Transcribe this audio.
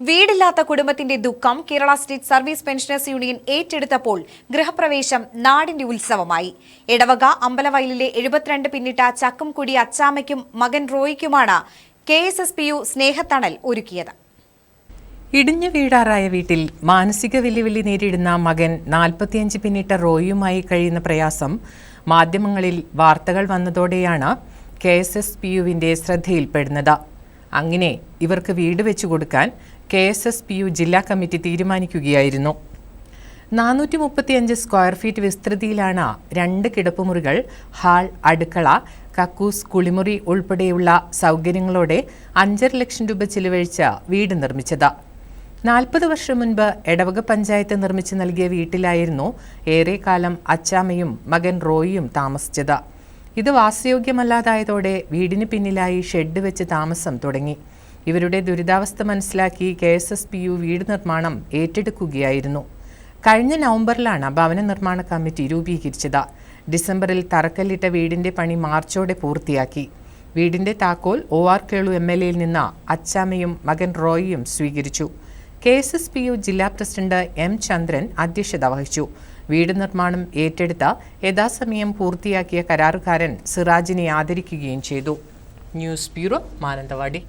വീടില്ലാത്ത കുടുംബത്തിന്റെ ദുഃഖം Kerala state service pensioners union ഏറ്റെടുത്തപ്പോൾ ഗൃഹപ്രവേശം നാടിന്റെ ഉത്സവമായി. എടവക അമ്പലവയലിലെ എഴുപത്തിരണ്ട് പിന്നിട്ട ചക്കുംകുടി അച്ചാമയ്ക്കും മകൻ റോയിക്കുമാണ് K S S P U സ്നേഹത്തണൽ ഒരുക്കിയത്. ഇടിഞ്ഞു വീടാറായ വീട്ടിൽ മാനസിക വെല്ലുവിളി നേരിടുന്ന മകൻ നാൽപ്പത്തിയഞ്ച് പിന്നിട്ട റോയിയുമായി കഴിയുന്ന പ്രയാസം മാധ്യമങ്ങളിൽ വാർത്തകൾ വന്നതോടെയാണ് കെ എസ് എസ് പി യുവിന്റെ ശ്രദ്ധയിൽപ്പെടുന്നത്. അങ്ങനെ ഇവർക്ക് വീട് വെച്ചു കൊടുക്കാൻ K S S P U ജില്ലാ കമ്മിറ്റി തീരുമാനിക്കുകയായിരുന്നു. നാനൂറ്റി മുപ്പത്തിയഞ്ച് സ്ക്വയർ ഫീറ്റ് വിസ്തൃതിയിലാണ് രണ്ട് കിടപ്പുമുറികൾ ഹാൾ അടുക്കള കക്കൂസ് കുളിമുറി ഉൾപ്പെടെയുള്ള സൗകര്യങ്ങളോടെ അഞ്ചര ലക്ഷം രൂപ ചിലവഴിച്ച് വീട് നിർമ്മിച്ചത്. നാൽപ്പത് വർഷം മുൻപ് എടവക പഞ്ചായത്ത് നിർമ്മിച്ചു നൽകിയ വീട്ടിലായിരുന്നു ഏറെക്കാലം അച്ചാമ്മയും മകൻ റോയിയും താമസിച്ചത്. ഇത് വാസയോഗ്യമല്ലാതായതോടെ വീടിന് പിന്നിലായി ഷെഡ് വെച്ച് താമസം തുടങ്ങി. ഇവരുടെ ദുരിതാവസ്ഥ മനസ്സിലാക്കി K S S P U വീട് നിർമ്മാണം ഏറ്റെടുക്കുകയായിരുന്നു. കഴിഞ്ഞ നവംബറിലാണ് ഭവന നിർമ്മാണ കമ്മിറ്റി രൂപീകരിച്ചത്. ഡിസംബറിൽ തറക്കല്ലിട്ട വീടിന്റെ പണി മാർച്ചോടെ പൂർത്തിയാക്കി. വീടിന്റെ താക്കോൽ O R Kelu M L എയിൽ നിന്ന് അച്ചാമ്മയും മകൻ റോയിയും സ്വീകരിച്ചു. K S S P U ജില്ലാ പ്രസിഡന്റ് എം ചന്ദ്രൻ അധ്യക്ഷത വഹിച്ചു. വീട് നിർമ്മാണം ഏറ്റെടുത്ത യഥാസമയം പൂർത്തിയാക്കിയ കരാറുകാരൻ സിറാജിനെ ആദരിക്കുകയും ചെയ്തു. News bureau Mananthavady.